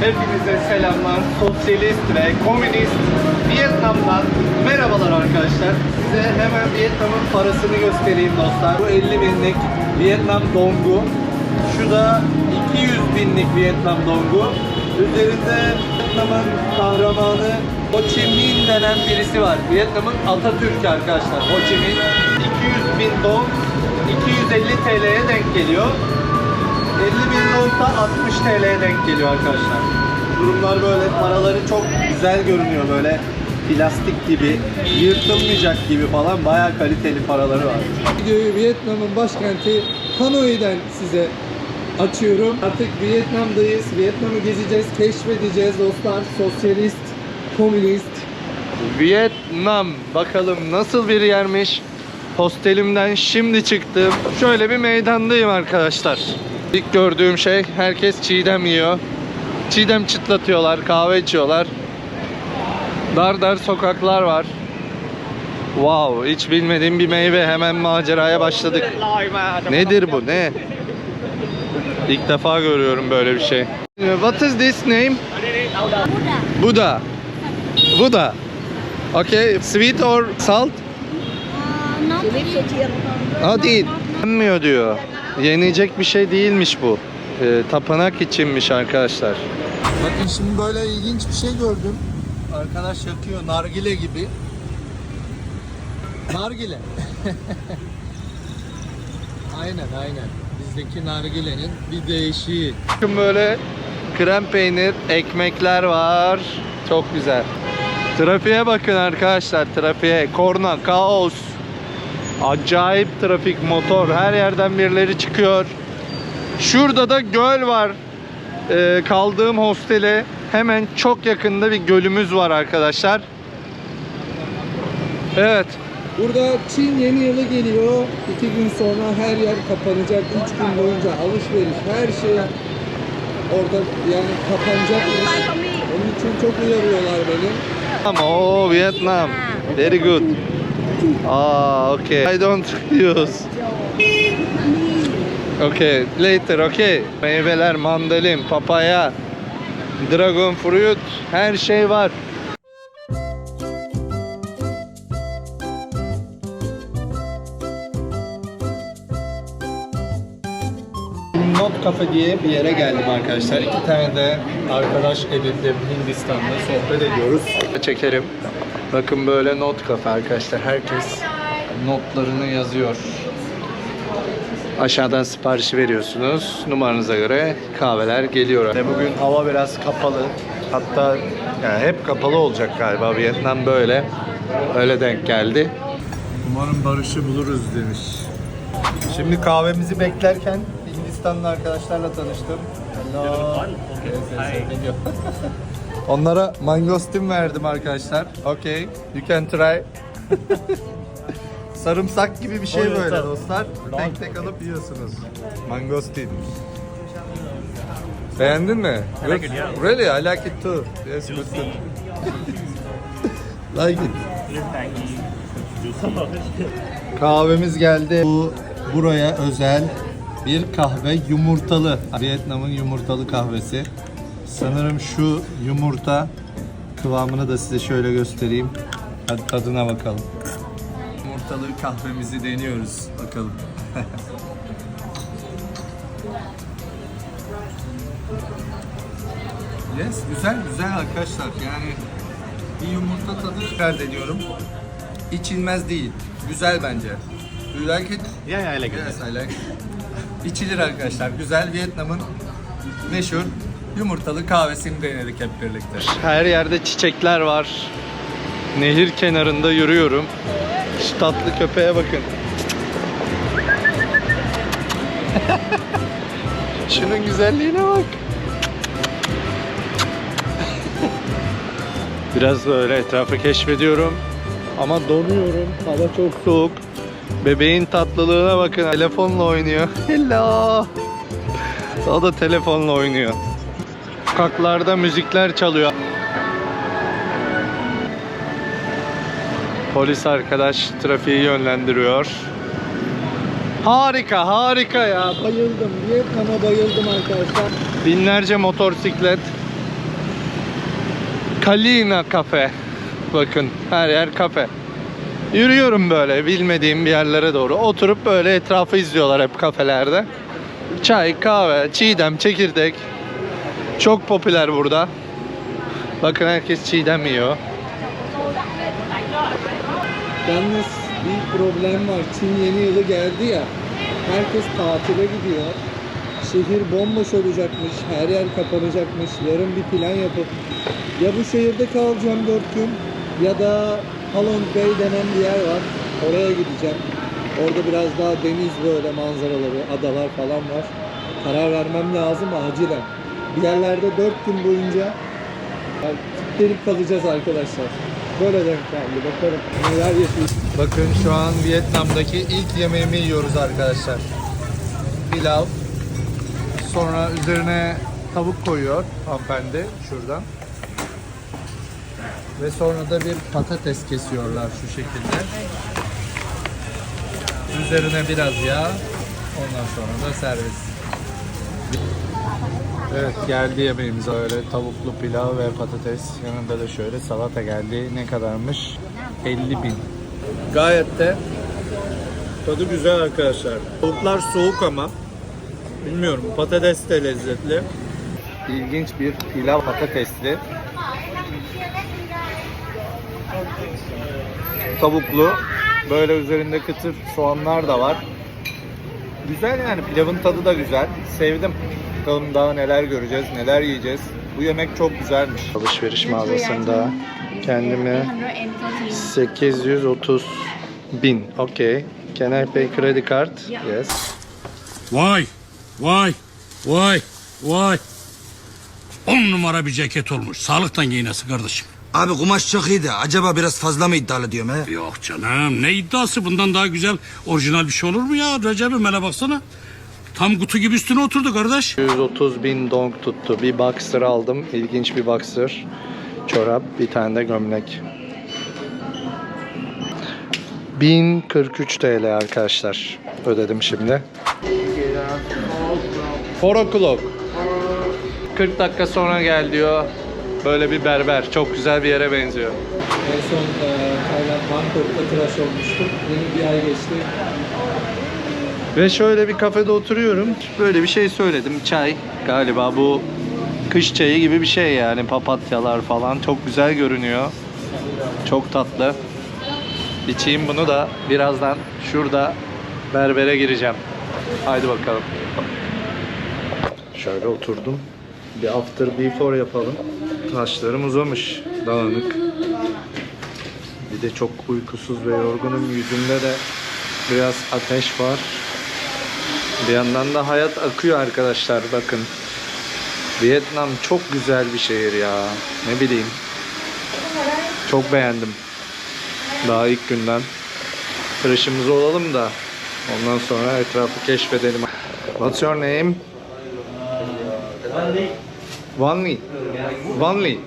Hepinize selamlar. Sosyalist ve komünist Vietnam'dan merhabalar arkadaşlar. Size hemen Vietnam'ın parasını göstereyim dostlar. Bu 50 binlik Vietnam dongu. Şu da 200 binlik Vietnam dongu. Üzerinde Vietnam'ın kahramanı Ho Chi Minh denen birisi var. Vietnam'ın Atatürk'ü arkadaşlar. Ho Chi Minh. 200 bin dong 250 TL'ye denk geliyor. 50 bin nokta 60 TL'ye denk geliyor arkadaşlar. Durumlar böyle. Paraları çok güzel görünüyor böyle. Plastik gibi, yırtılmayacak gibi falan bayağı kaliteli paraları var. Videoyu Vietnam'ın başkenti Hanoi'den size açıyorum. Artık Vietnam'dayız. Vietnam'ı gezeceğiz, keşfedeceğiz dostlar. Sosyalist, komünist. Vietnam bakalım nasıl bir yermiş. Hostelimden şimdi çıktım. Şöyle bir meydandayım arkadaşlar. İlk gördüğüm şey herkes çiğdem yiyor. Çiğdem çıtlatıyorlar, kahve içiyorlar. Dar dar sokaklar var. Wow, hiç bilmediğim bir meyve. Hemen maceraya başladık. Nedir bu? Ne? İlk defa görüyorum böyle bir şey. What is this name? Buddha. Buddha. Okay, sweet or salt? Ha değil. Yenmiyor diyor. Yenecek bir şey değilmiş bu. Ee, tapınak içinmiş arkadaşlar. Bakın şimdi böyle ilginç bir şey gördüm. Arkadaş yakıyor nargile gibi. Nargile. aynen aynen. Bizdeki nargilenin bir değişiği. Bakın böyle krem peynir, ekmekler var. Çok güzel. Trafiğe bakın arkadaşlar trafiğe. Korna, kaos. Acayip trafik, motor. Her yerden birileri çıkıyor. Şurada da göl var. Ee, kaldığım hostele hemen çok yakında bir gölümüz var arkadaşlar. Evet. Burada Çin yeni yılı geliyor. İki gün sonra her yer kapanacak. Üç gün boyunca alışveriş, her şey orada yani kapanacakmış. Onun için çok uyarıyorlar beni. Ama o Vietnam. Very good. Ah, okay. I don't use. Okay, later, okay. Meyveler, mandalin, papaya, dragon fruit, her şey var. Not Cafe diye bir yere geldim arkadaşlar. İki tane de arkadaş edindim Hindistan'da sohbet ediyoruz. Çekerim. Bakın böyle Not Cafe arkadaşlar. Herkes notlarını yazıyor. Aşağıdan siparişi veriyorsunuz. Numaranıza göre kahveler geliyor. Bugün hava biraz kapalı. Hatta yani hep kapalı olacak galiba. Vietnam böyle. Öyle denk geldi. Umarım barışı buluruz demiş. Şimdi kahvemizi beklerken Hindistanlı arkadaşlarla tanıştım. Hello. Onlara mangostin verdim arkadaşlar. Okay, you can try. Sarımsak gibi bir şey böyle dostlar. Tek tek alıp yiyorsunuz. Mangostin. Beğendin mi? Good. Really, I like it too. Yes, good. good. like it. Kahvemiz geldi. Bu buraya özel bir kahve yumurtalı. Vietnam'ın yumurtalı kahvesi. Sanırım şu yumurta kıvamını da size şöyle göstereyim. Hadi tadına bakalım. Yumurtalı kahvemizi deniyoruz. Bakalım. yes, güzel güzel arkadaşlar. Yani bir yumurta tadı tekrar deniyorum. İçilmez değil. Güzel bence. You like it? Yeah, yeah, I like it. Yes, I like. İçilir arkadaşlar. Güzel Vietnam'ın meşhur yumurtalı kahvesini denedik hep birlikte. Her yerde çiçekler var. Nehir kenarında yürüyorum. Şu tatlı köpeğe bakın. Şunun güzelliğine bak. Biraz böyle etrafı keşfediyorum. Ama donuyorum. Hava çok soğuk. Bebeğin tatlılığına bakın. Telefonla oynuyor. Hello. O da telefonla oynuyor. Sokaklarda müzikler çalıyor. Polis arkadaş trafiği yönlendiriyor. Harika, harika ya. Bayıldım. Vietnam'a bayıldım arkadaşlar. Binlerce motosiklet. Kalina kafe. Bakın her yer kafe. Yürüyorum böyle bilmediğim bir yerlere doğru. Oturup böyle etrafı izliyorlar hep kafelerde. Çay, kahve, çiğdem, çekirdek. Çok popüler burada. Bakın herkes çiğdem yiyor. Yalnız bir problem var. Çin yeni yılı geldi ya. Herkes tatile gidiyor. Şehir bomboş olacakmış. Her yer kapanacakmış. Yarın bir plan yapıp ya bu şehirde kalacağım 4 gün ya da Halong Bay denen bir yer var. Oraya gideceğim. Orada biraz daha deniz böyle manzaraları, adalar falan var. Karar vermem lazım acilen. Bir yerlerde 4 gün boyunca yani kilitlenip kalacağız arkadaşlar. Böyle denk geldi. Bakalım neler yaşayacağız. Bakın şu an Vietnam'daki ilk yemeğimi yiyoruz arkadaşlar. Pilav. Sonra üzerine tavuk koyuyor hanımefendi şuradan. Ve sonra da bir patates kesiyorlar şu şekilde. Üzerine biraz yağ. Ondan sonra da servis. Evet geldi yemeğimiz öyle tavuklu pilav ve patates. Yanında da şöyle salata geldi. Ne kadarmış? 50 bin. Gayet de tadı güzel arkadaşlar. Tavuklar soğuk ama bilmiyorum patates de lezzetli. İlginç bir pilav patatesli. Tavuklu. Böyle üzerinde kıtır soğanlar da var. Güzel yani pilavın tadı da güzel. Sevdim. Bakalım daha neler göreceğiz, neler yiyeceğiz. Bu yemek çok güzelmiş. Alışveriş mağazasında kendime 830 bin. Okay. Can I pay credit card? Yes. Vay, vay, vay, vay. On numara bir ceket olmuş. Sağlıktan giyinesi kardeşim. Abi kumaş çok iyiydi. Acaba biraz fazla mı iddialı diyorum he? Yok canım ne iddiası bundan daha güzel orijinal bir şey olur mu ya Recep'im hele baksana. Tam kutu gibi üstüne oturdu kardeş. 130 bin dong tuttu. Bir boxer aldım. İlginç bir boxer. Çorap, bir tane de gömlek. 1043 TL arkadaşlar. Ödedim şimdi. 4 o'clock. 40 dakika sonra gel diyor. Böyle bir berber. Çok güzel bir yere benziyor. En son e, Tayland Bangkok'ta tıraş olmuştum. Yeni bir ay geçti. Ve şöyle bir kafede oturuyorum. Böyle bir şey söyledim. Çay galiba bu kış çayı gibi bir şey yani. Papatyalar falan. Çok güzel görünüyor. Çok tatlı. İçeyim bunu da birazdan şurada berbere gireceğim. Haydi bakalım. Şöyle oturdum. Bir after before yapalım. Saçlarım uzamış. Dağınık. Bir de çok uykusuz ve yorgunum. Yüzümde de biraz ateş var. Bir yandan da hayat akıyor arkadaşlar bakın. Vietnam çok güzel bir şehir ya. Ne bileyim. Çok beğendim. Daha ilk günden. Tıraşımız olalım da ondan sonra etrafı keşfedelim. What's your name? Van Lee.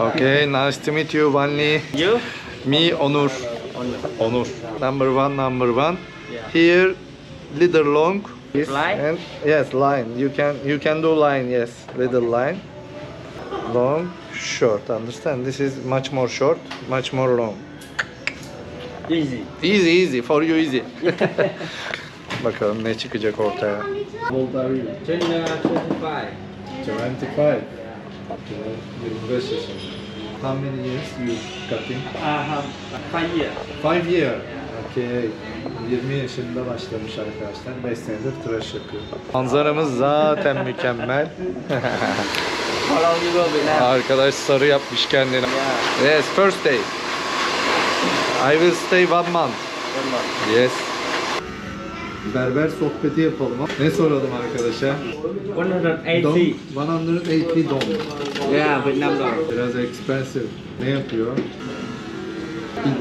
Okay, nice to meet you, Van Lee. You? Me, Onur. Onur. Number one, number one. Here, little long. Yes, Line? And, yes, line. You can you can do line. Yes, little line. Long, short. Understand? This is much more short, much more long. Easy. Easy, easy. For you, easy. Bakalım ne çıkacak ortaya. Bulgaria. Uh, 25. 25. 25 yaşında. How many years you cutting? Uh, five year. Five year. Okay. 20 yaşında başlamış arkadaşlar. 5 senedir tıraş yapıyor. Manzaramız zaten mükemmel. How long you go Vietnam? Arkadaş sarı yapmış kendine. Yes, first day. I will stay one month. One month. Yes. Berber sohbeti yapalım. Ne soralım arkadaşa? 180. Dong, 180 dong. Yeah, Vietnam dollar. Biraz expensive. Ne yapıyor?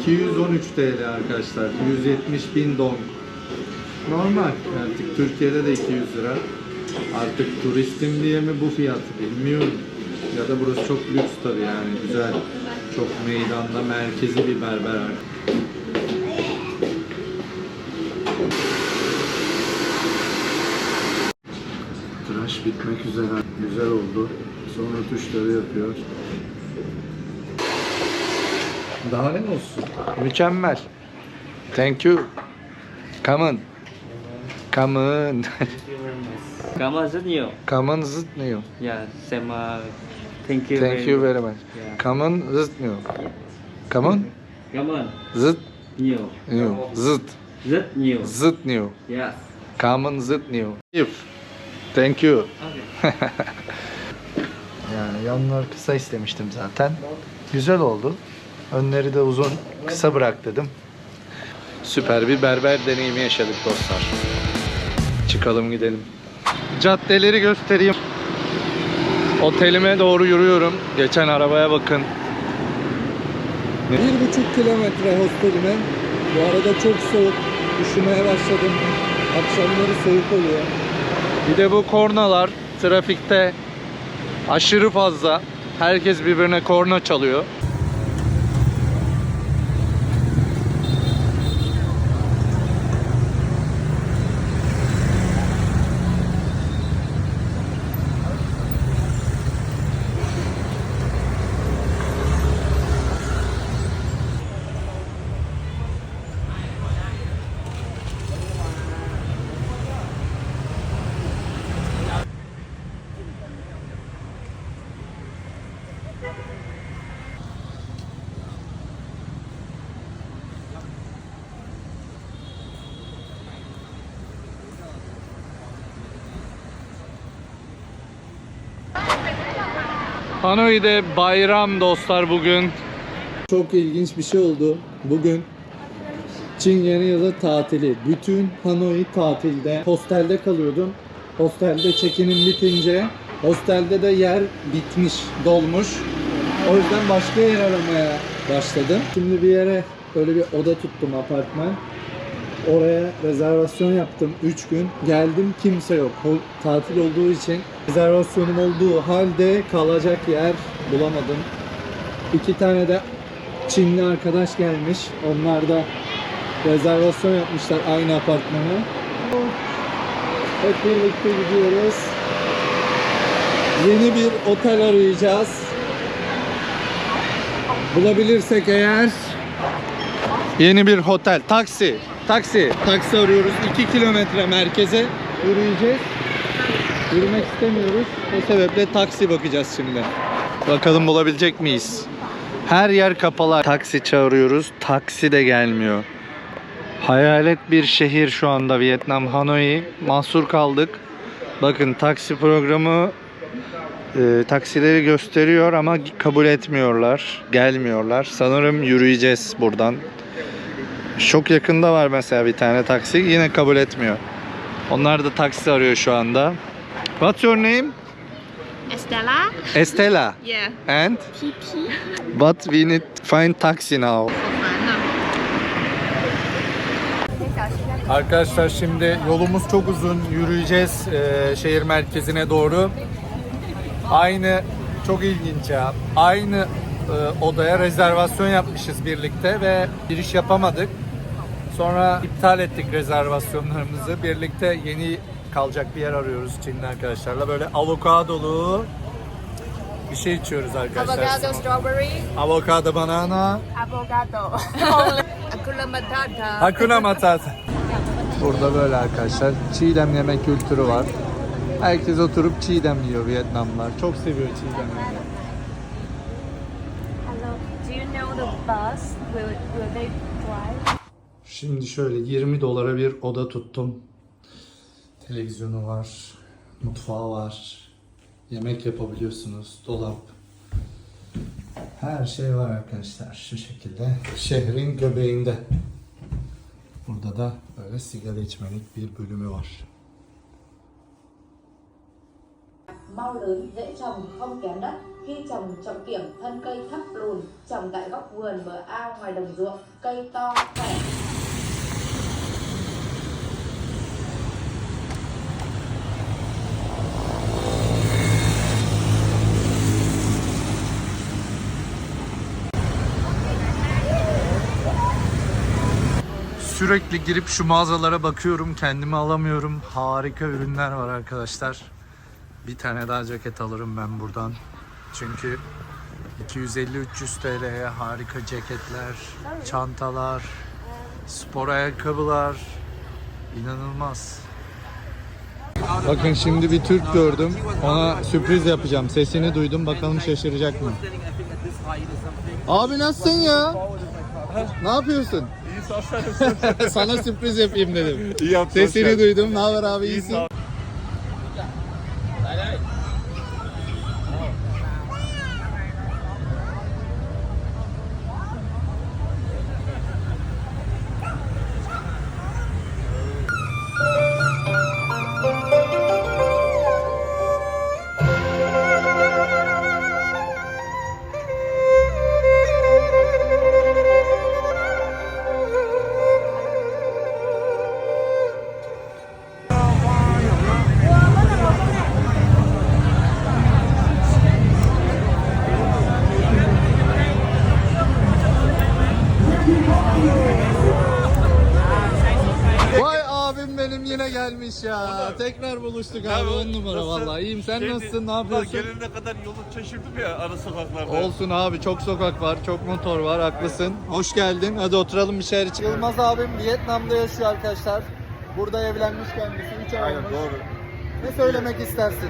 213 TL arkadaşlar. 170 bin dong. Normal. Artık Türkiye'de de 200 lira. Artık turistim diye mi bu fiyat bilmiyorum. Ya da burası çok lüks tabii yani. Güzel. Çok meydanda merkezi bir berber. tıraş bitmek üzere. Güzel oldu. Sonra tuşları yapıyor. Daha ne olsun? Mükemmel. Thank you. Come on. Come on. Cảm ơn rất nhiều. Come on zıtmıyor. Yeah, xem uh, thank you. Thank you very much. Yeah. Come on zıtmıyor. Come on Cảm ơn zıt nhiều. Zıt. Rất nhiều. Zıtmıyor. Yeah. Come on zıtmıyor. If. Thank you. Yani yanlar kısa istemiştim zaten. Güzel oldu. Önleri de uzun. Kısa bırak dedim. Süper bir berber deneyimi yaşadık dostlar. Çıkalım gidelim. Caddeleri göstereyim. Otelime doğru yürüyorum. Geçen arabaya bakın. Bir buçuk kilometre hostelime. Bu arada çok soğuk. Üşümeye başladım. Akşamları soğuk oluyor. Bir de bu kornalar trafikte aşırı fazla. Herkes birbirine korna çalıyor. Hanoi'de bayram dostlar bugün. Çok ilginç bir şey oldu. Bugün Çin yeni yılı tatili. Bütün Hanoi tatilde. Hostelde kalıyordum. Hostelde çekinim bitince hostelde de yer bitmiş, dolmuş. O yüzden başka yer aramaya başladım. Şimdi bir yere böyle bir oda tuttum apartman. Oraya rezervasyon yaptım 3 gün. Geldim kimse yok. Tatil olduğu için rezervasyonum olduğu halde kalacak yer bulamadım. İki tane de Çinli arkadaş gelmiş. Onlar da rezervasyon yapmışlar aynı apartmana. Hep birlikte gidiyoruz. Yeni bir otel arayacağız. Bulabilirsek eğer Yeni bir otel. Taksi. Taksi. Taksi arıyoruz. 2 kilometre merkeze yürüyeceğiz. Yürümek istemiyoruz. O sebeple taksi bakacağız şimdi. Bakalım bulabilecek miyiz? Her yer kapalı. Taksi çağırıyoruz. Taksi de gelmiyor. Hayalet bir şehir şu anda Vietnam Hanoi. Mahsur kaldık. Bakın taksi programı e, taksileri gösteriyor ama kabul etmiyorlar. Gelmiyorlar. Sanırım yürüyeceğiz buradan. Çok yakında var mesela bir tane taksi. Yine kabul etmiyor. Onlar da taksi arıyor şu anda. What's your name? Estella? Estella. Yeah. And? PP? But we need to find taxi now. Arkadaşlar şimdi yolumuz çok uzun. Yürüyeceğiz eee, şehir merkezine doğru. Aynı çok ilginç ya. Aynı eee, odaya rezervasyon yapmışız birlikte ve giriş yapamadık. Sonra iptal ettik rezervasyonlarımızı. Birlikte yeni kalacak bir yer arıyoruz Çinli arkadaşlarla. Böyle avokadolu bir şey içiyoruz arkadaşlar. Avocado strawberry, Avokado banana. avocado. Hakuna Matata. Hakuna Matata. Burada böyle arkadaşlar çiğdem yeme kültürü var. Herkes oturup çiğdem yiyor Vietnamlılar. Çok seviyor çiğdem yemeyi. Hello. Do you know the bus? Will, will they drive? Şimdi şöyle 20 dolara bir oda tuttum. Televizyonu var, mutfağı var. Yemek yapabiliyorsunuz, dolap. Her şey var arkadaşlar şu şekilde. Şehrin göbeğinde. Burada da böyle sigara içmelik bir bölümü var. Mau lớn dễ trồng không kén đất khi trồng trọng kiểm thân cây thấp lùn trồng tại góc vườn bờ ao ngoài đồng ruộng cây to khỏe Sürekli girip şu mağazalara bakıyorum. Kendimi alamıyorum. Harika ürünler var arkadaşlar. Bir tane daha ceket alırım ben buradan. Çünkü 250-300 TL'ye harika ceketler, çantalar, spor ayakkabılar. İnanılmaz. Bakın şimdi bir Türk gördüm. Ona sürpriz yapacağım. Sesini duydum. Bakalım şaşıracak mı? Abi nasılsın ya? Ne yapıyorsun? Sana sürpriz yapayım dedim. Sesini duydum. Ne haber abi? İyisin? Buluştuk abi. On numara vallahi. İyiyim. Sen nasılsın? Ne yapıyorsun? Gelene kadar yolu şaşırdım ya ara sokaklarda. Olsun abi çok sokak var, çok motor var, haklısın. Hoş geldin. Hadi oturalım bir şeyler içelim. Yılmaz abim Vietnam'da yaşıyor arkadaşlar. Burada evlenmiş kendisi. 3 ay Aynen doğru. Ne söylemek istersin?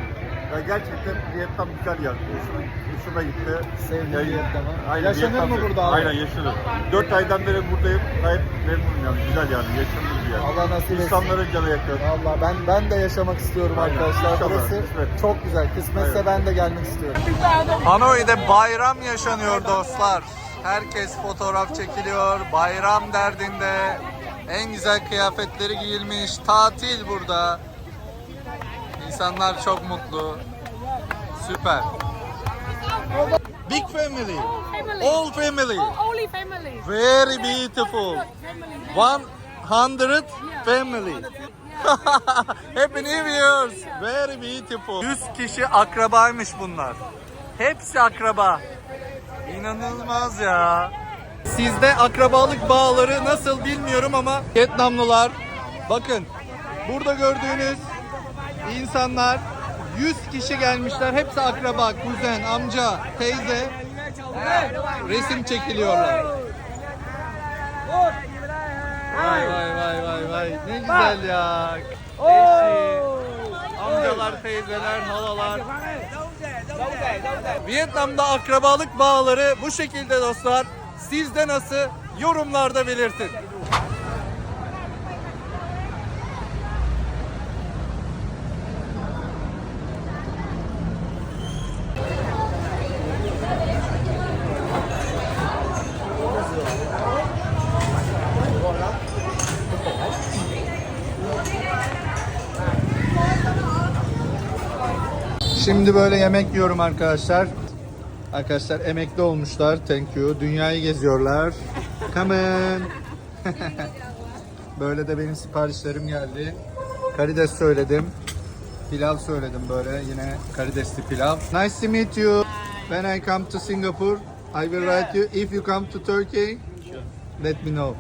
Ya gerçekten Vietnam güzel yer. Hoşuma, hoşuma gitti. Sevdim Yani- Vietnam'ı. Aynen, Yaşanır mı Vietnam'da- burada abi? Aynen yaşanır. 4 aydan beri buradayım. Gayet memnunum yani. Güzel yani. Yaşanır bir yer. Allah nasip etsin. İnsanların canı yakın. Valla ben ben de yaşamak istiyorum Aynen, arkadaşlar. inşallah, Burası kısmet. çok güzel. Kısmetse Aynen. ben de gelmek istiyorum. Hanoi'de bayram yaşanıyor dostlar. Herkes fotoğraf çekiliyor. Bayram derdinde. En güzel kıyafetleri giyilmiş. Tatil burada. İnsanlar çok mutlu. Süper. Big family. All family. Only family. Very beautiful. 100 family. Happy New Year's. Very beautiful. 100 kişi akrabaymış bunlar. Hepsi akraba. İnanılmaz ya. Sizde akrabalık bağları nasıl bilmiyorum ama Vietnamlılar bakın burada gördüğünüz insanlar 100 kişi gelmişler. Hepsi akraba, kuzen, amca, teyze. Resim çekiliyorlar. Vay vay vay vay vay. Ne güzel ya. Eşi, amcalar, teyzeler, halalar. Vietnam'da akrabalık bağları bu şekilde dostlar. Sizde nasıl? Yorumlarda belirtin. Şimdi böyle yemek yiyorum arkadaşlar. Arkadaşlar emekli olmuşlar. Thank you. Dünyayı geziyorlar. Come on. böyle de benim siparişlerim geldi. Karides söyledim. Pilav söyledim böyle. Yine karidesli pilav. Nice to meet you. When I come to Singapore, I will write you. If you come to Turkey, let me know.